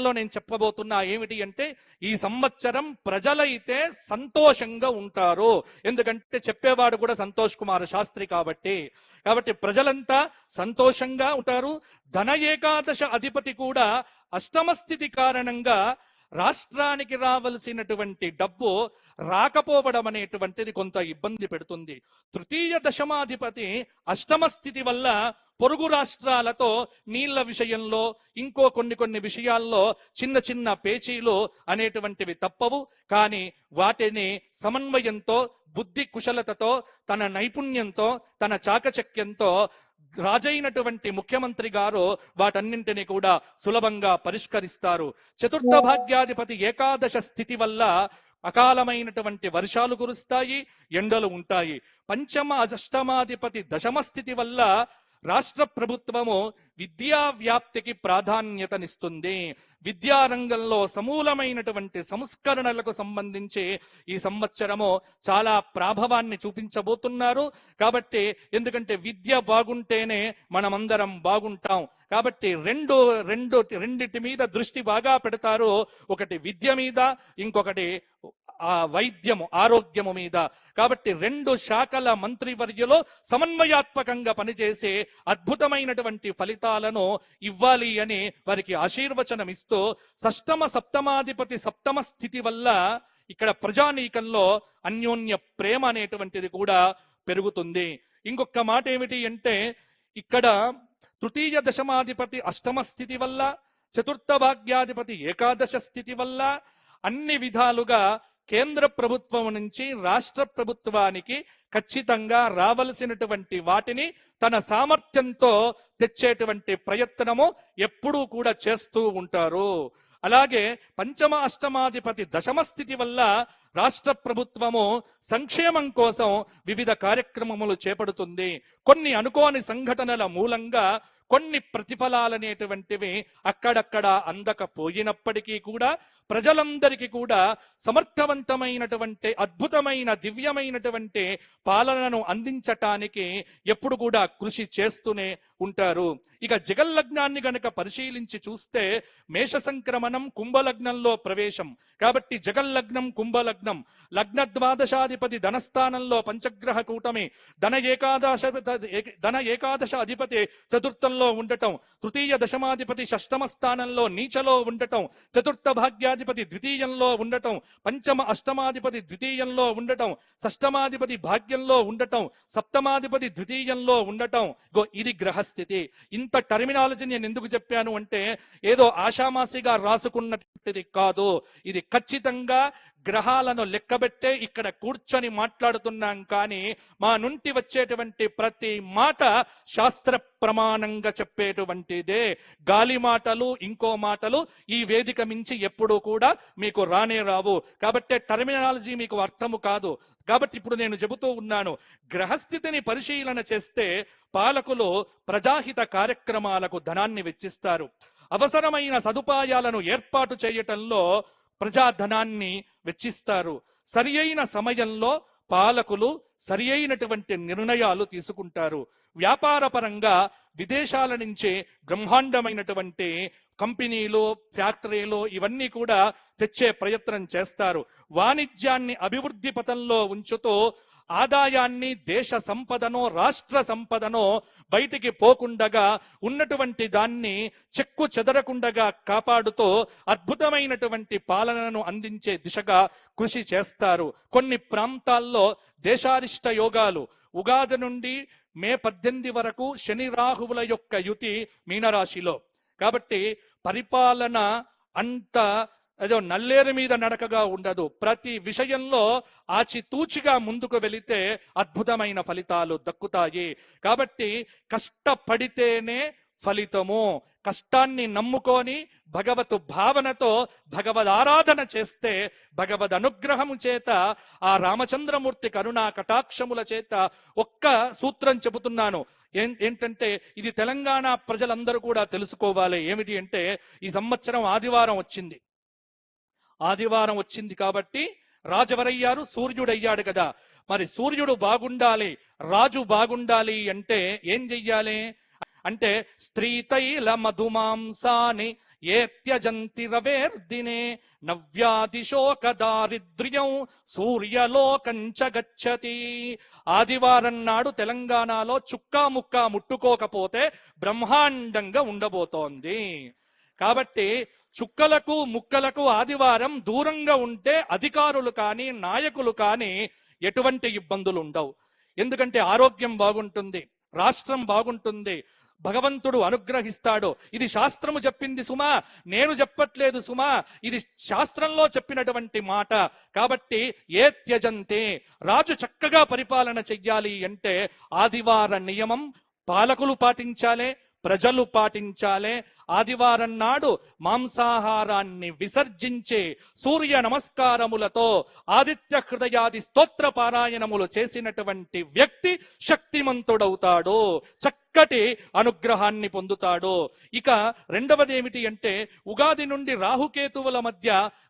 విషయంలో నేను చెప్పబోతున్నా ఏమిటి అంటే ఈ సంవత్సరం ప్రజలైతే సంతోషంగా ఉంటారు. ఎందుకంటే చెప్పేవాడు కూడా సంతోష్ కుమార్ శాస్త్రి కాబట్టి. కాబట్టి ప్రజలంతా సంతోషంగా ఉంటారు. ధన ఏకాదశ అధిపతి కూడా అష్టమ స్థితి కారణంగా రాష్ట్రానికి రావలసినటువంటి డబ్బు రాకపోవడం అనేటువంటిది కొంత ఇబ్బంది పెడుతుంది. తృతీయ దశమాధిపతి అష్టమ స్థితి వల్ల పొరుగు రాష్ట్రాలతో నీళ్ళ విషయంలో ఇంకో కొన్ని కొన్ని విషయాల్లో చిన్న చిన్న పేచీలు అనేటువంటివి తప్పవు. కానీ వాటిని సమన్వయంతో బుద్ధి కుశలతతో తన నైపుణ్యంతో తన చాకచక్యంతో రాజైనటువంటి ముఖ్యమంత్రి గారు వాటన్నింటినీ కూడా సులభంగా పరిష్కరిస్తారు. చతుర్థ భాగ్యాధిపతి ఏకాదశ స్థితి వల్ల అకాలమైనటువంటి వర్షాలు కురుస్తాయి ఎండలు ఉంటాయి. పంచమ అష్టమాధిపతి దశమ స్థితి వల్ల రాష్ట్ర ప్రభుత్వము విద్యా వ్యాప్తికి ప్రాధాన్యతనిస్తుంది. విద్యారంగంలో సమూలమైనటువంటి సంస్కరణలకు సంబంధించి ఈ సంవత్సరము చాలా ప్రాభవాన్ని చూపించబోతున్నారు. కాబట్టి ఎందుకంటే విద్య బాగుంటేనే మనమందరం బాగుంటాం. కాబట్టి రెండు రెండు రెండిటి మీద దృష్టి బాగా పెడతారు. ఒకటి విద్య మీద ఇంకొకటి ఆ వైద్యము ఆరోగ్యము మీద. కాబట్టి రెండు శాఖల మంత్రివర్యులో సమన్వయాత్మకంగా పనిచేసే అద్భుతమైనటువంటి ఫలితాలను ఇవ్వాలి అని వారికి ఆశీర్వచనం ఇస్తూ సష్టమ సప్తమాధిపతి సప్తమ స్థితి వల్ల ఇక్కడ ప్రజానీకంలో అన్యోన్య ప్రేమ అనేటువంటిది కూడా పెరుగుతుంది. ఇంకొక మాట ఏమిటి అంటే ఇక్కడ తృతీయ దశమాధిపతి అష్టమ స్థితి వల్ల చతుర్థ భాగ్యాధిపతి ఏకాదశ స్థితి వల్ల అన్ని విధాలుగా కేంద్ర ప్రభుత్వం నుంచి రాష్ట్ర ప్రభుత్వానికి ఖచ్చితంగా రావలసినటువంటి వాటిని తన సామర్థ్యంతో తెచ్చేటువంటి ప్రయత్నము ఎప్పుడూ కూడా చేస్తూ ఉంటారు. అలాగే పంచమ అష్టమాధిపతి దశమ స్థితి వల్ల రాష్ట్ర ప్రభుత్వము సంక్షేమం కోసం వివిధ కార్యక్రమములు చేపడుతుంది. కొన్ని అనుకోని సంఘటనల మూలంగా కొన్ని ప్రతిఫలాలనేటువంటివి అక్కడక్కడ అందకపోయినప్పటికీ కూడా ప్రజలందరికీ కూడా సమర్థవంతమైనటువంటి అద్భుతమైన దివ్యమైనటువంటి పాలనను అందించటానికి ఎప్పుడు కూడా కృషి చేస్తూనే ఉంటారు. ఇక జగల్లగ్నాన్ని గనక పరిశీలించి చూస్తే మేష సంక్రమణం కుంభలగ్నంలో ప్రవేశం. కాబట్టి జగల్లగ్నం కుంభలగ్నం లగ్న ద్వాదశాధిపతి ధనస్థానంలో పంచగ్రహ కూటమి ధన ఏకాదశ ధన ఏకాదశ అధిపతి చతుర్థంలో ఉండటం తృతీయ దశమాధిపతి షష్టమ స్థానంలో నీచలో ఉండటం చతుర్థ భాగ్యాధిపతి ద్వితీయంలో ఉండటం పంచమ అష్టమాధిపతి ద్వితీయంలో ఉండటం షష్టమాధిపతి భాగ్యంలో ఉండటం సప్తమాధిపతి ద్వితీయంలో ఉండటం. గో ఇది గ్రహస్థితి. ఇంత టర్మినాలజీ నేను ఎందుకు చెప్పాను అంటే ఏదో ఆషామాసిగా రాసుకున్నటువంటిది కాదు. ఇది ఖచ్చితంగా గ్రహాలను లెక్కబెట్టే ఇక్కడ కూర్చొని మాట్లాడుతున్నాం కానీ మా నుండి వచ్చేటువంటి ప్రతి మాట శాస్త్ర ప్రమాణంగా చెప్పేటువంటిదే. గాలి మాటలు ఇంకో మాటలు ఈ వేదిక మించి ఎప్పుడూ కూడా మీకు రానే రావు. కాబట్టి టర్మినాలజీ మీకు అర్థము కాదు. కాబట్టి ఇప్పుడు నేను చెబుతూ ఉన్నాను గ్రహస్థితిని పరిశీలన చేస్తే పాలకులు ప్రజాహిత కార్యక్రమాలకు ధనాన్ని వెచ్చిస్తారు. అవసరమైన సదుపాయాలను ఏర్పాటు చేయటంలో ప్రజాధనాన్ని వెచ్చిస్తారు. సరి అయిన సమయంలో పాలకులు సరి అయినటువంటి నిర్ణయాలు తీసుకుంటారు. వ్యాపార పరంగా విదేశాల నుంచే బ్రహ్మాండమైనటువంటి కంపెనీలు ఫ్యాక్టరీలు ఇవన్నీ కూడా తెచ్చే ప్రయత్నం చేస్తారు. వాణిజ్యాన్ని అభివృద్ధి పథంలో ఉంచుతూ ఆదాయాన్ని దేశ సంపదనో రాష్ట్ర సంపదనో బయటికి పోకుండగా ఉన్నటువంటి దాన్ని చెక్కు చెదరకుండగా కాపాడుతూ అద్భుతమైనటువంటి పాలనను అందించే దిశగా కృషి చేస్తారు. కొన్ని ప్రాంతాల్లో దేశారిష్ట యోగాలు. ఉగాది నుండి మే పద్దెనిమిది వరకు శని రాహువుల యొక్క యుతి మీనరాశిలో. కాబట్టి పరిపాలన అంత అదో నల్లేరు మీద నడకగా ఉండదు. ప్రతి విషయంలో ఆచితూచిగా ముందుకు వెళితే అద్భుతమైన ఫలితాలు దక్కుతాయి. కాబట్టి కష్టపడితేనే ఫలితము. కష్టాన్ని నమ్ముకొని భగవతు భావనతో భగవద్ ఆరాధన చేస్తే భగవద్ అనుగ్రహము చేత ఆ రామచంద్రమూర్తి కరుణా కటాక్షముల చేత ఒక్క సూత్రం చెబుతున్నాను. ఏం- ఏంటంటే ఇది తెలంగాణ ప్రజలందరూ కూడా తెలుసుకోవాలి. ఏమిటి అంటే ఈ సంవత్సరం ఆదివారం వచ్చింది. ఆదివారం వచ్చింది కాబట్టి రాజవరయ్యారు సూర్యుడయ్యాడు కదా. మరి సూర్యుడు బాగుండాలి రాజు బాగుండాలి అంటే ఏం చెయ్యాలి? అంటే స్త్రీ తైల మధుమాంసాని ఏ త్యజంతి రవేర్దినే నవ్యాదిశోక దారిద్ర్యం సూర్యలోకంచ గచ్చతి. ఆదివారం నాడు తెలంగాణలో చుక్కా ముక్కా ముట్టుకోకపోతే బ్రహ్మాండంగా ఉండబోతోంది. కాబట్టి చుక్కలకు ముక్కలకు ఆదివారం దూరంగా ఉంటే అధికారులు కానీ నాయకులు కానీ ఎటువంటి ఇబ్బందులు ఉండవు ఎందుకంటే ఆరోగ్యం బాగుంటుంది రాష్ట్రం బాగుంటుంది భగవంతుడు అనుగ్రహిస్తాడు. ఇది శాస్త్రము చెప్పింది సుమా నేను చెప్పట్లేదు సుమా ఇది శాస్త్రంలో చెప్పినటువంటి మాట. కాబట్టి ఏ త్యజంతే రాజు చక్కగా పరిపాలన చెయ్యాలి అంటే ఆదివార నియమం పాలకులు పాటించాలే ప్రజలు పాటించాలే. ఆదివారం నాడు మాంసాహారాన్ని విసర్జించి సూర్య నమస్కారములతో ఆదిత్య హృదయాది స్తోత్ర పారాయణములు చేసినటువంటి వ్యక్తి శక్తిమంతుడవుతాడు. చక్కటి అనుగ్రహాన్ని పొందుతాడు. ఇక రెండవది ఏమిటి అంటే ఉగాది నుండి రాహుకేతువుల మధ్య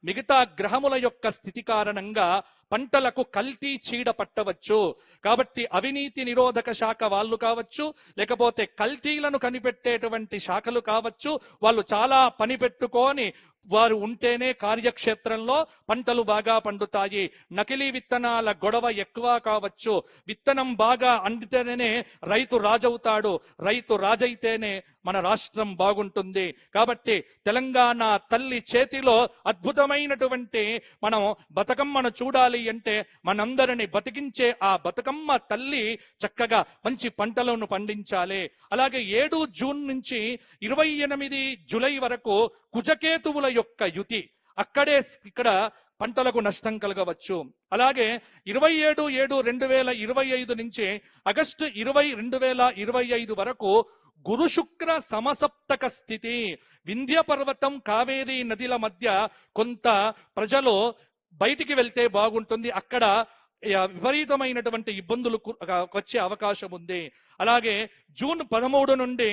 మిగతా గ్రహముల యొక్క స్థితి కారణంగా పంటలకు కల్తీ చీడ పట్టవచ్చు. కాబట్టి అవినీతి నిరోధక శాఖ వాళ్ళు కావచ్చు లేకపోతే కల్తీలను కనిపెట్టేటువంటి శాఖలు కావచ్చు వాళ్ళు చాలా పని పెట్టుకొని వారు ఉంటేనే కార్యక్షేత్రంలో పంటలు బాగా పండుతాయి. నకిలీ విత్తనాల గొడవ ఎక్కువ కావచ్చు. విత్తనం బాగా అందితేనే రైతు రాజవుతాడు. రైతు రాజైతేనే మన రాష్ట్రం బాగుంటుంది. కాబట్టి తెలంగాణ తల్లి చేతిలో అద్భుతమైనటువంటి మనం బతుకమ్మను చూడాలి అంటే మనందరిని బతికించే ఆ బతుకమ్మ తల్లి చక్కగా మంచి పంటలను పండించాలి. అలాగే ఏడు జూన్ నుంచి ఇరవై ఎనిమిది జులై వరకు కుజకేతువుల యొక్క యుతి. అక్కడే ఇక్కడ పంటలకు నష్టం కలగవచ్చు. అలాగే ఇరవై ఏడు ఏడు రెండు వేల ఇరవై ఐదు నుంచి ఆగస్టు ఇరవై రెండు వేల ఇరవై ఐదు వరకు గురు శుక్ర సమసప్తక స్థితి. వింధ్య పర్వతం కావేరీ నదిల మధ్య కొంత ప్రజలు బయటికి వెళ్తే బాగుంటుంది. అక్కడ విపరీతమైనటువంటి ఇబ్బందులు వచ్చే అవకాశం ఉంది. అలాగే జూన్ పదమూడు నుండి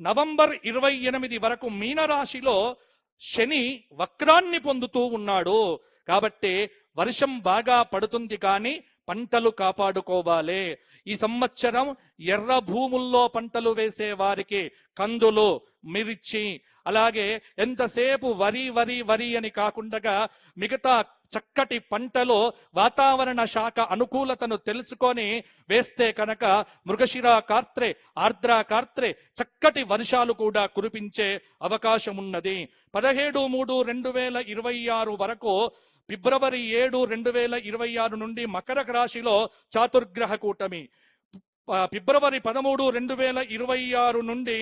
నవంబర్ ఇరవై ఎనిమిది వరకు మీనరాశిలో శని వక్రాన్ని పొందుతూ ఉన్నాడు. కాబట్టి వర్షం బాగా పడుతుంది కానీ పంటలు కాపాడుకోవాలి. ఈ సంవత్సరం ఎర్ర భూముల్లో పంటలు వేసే వారికి కందులు మిర్చి అలాగే ఎంతసేపు వరి వరి వరి అని కాకుండా మిగతా చక్కటి పంటలో వాతావరణ శాఖ అనుకూలతను తెలుసుకొని వేస్తే కనుక మృగశిర కార్త్రే ఆర్ద్ర కార్త్రే చక్కటి వర్షాలు కూడా కురిపించే అవకాశం ఉన్నది పదిహేడు మూడు రెండు వేల ఇరవై ఆరు వరకు ఫిబ్రవరి ఏడు రెండు వేల ఇరవై ఆరు నుండి మకర రాశిలో చాతుర్గ్రహ కూటమి. ఫిబ్రవరి పదమూడు రెండు వేల ఇరవై ఆరు నుండి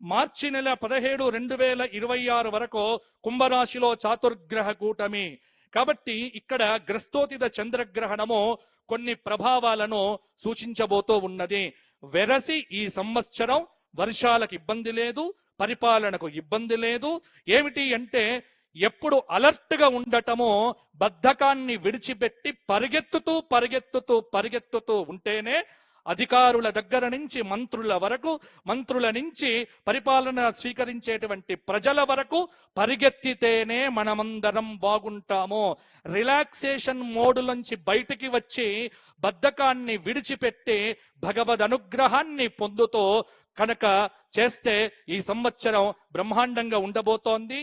మార్చి నెల పదిహేడు రెండు వేల ఇరవై ఆరు వరకు కుంభరాశిలో చాతుర్గ్రహ కూటమి. కాబట్టి ఇక్కడ గ్రస్తోతిద చంద్రగ్రహణము కొన్ని ప్రభావాలను సూచించబోతూ ఉన్నది. వెరసి ఈ సంవత్సరం వర్షాలకు ఇబ్బంది లేదు పరిపాలనకు ఇబ్బంది లేదు. ఏమిటి అంటే ఎప్పుడు అలర్ట్గా ఉండటమో బద్ధకాన్ని విడిచిపెట్టి పరిగెత్తుతూ పరిగెత్తుతూ పరిగెత్తుతూ ఉంటేనే అధికారుల దగ్గర నుంచి మంత్రుల వరకు మంత్రుల నుంచి పరిపాలన స్వీకరించేటువంటి ప్రజల వరకు పరిగెత్తితేనే మనమందరం బాగుంటాము. రిలాక్సేషన్ మోడులోంచి బయటికి వచ్చి బద్ధకాన్ని విడిచిపెట్టి భగవద్ అనుగ్రహాన్ని పొందుతూ కనుక చేస్తే ఈ సంవత్సరం బ్రహ్మాండంగా ఉండబోతోంది.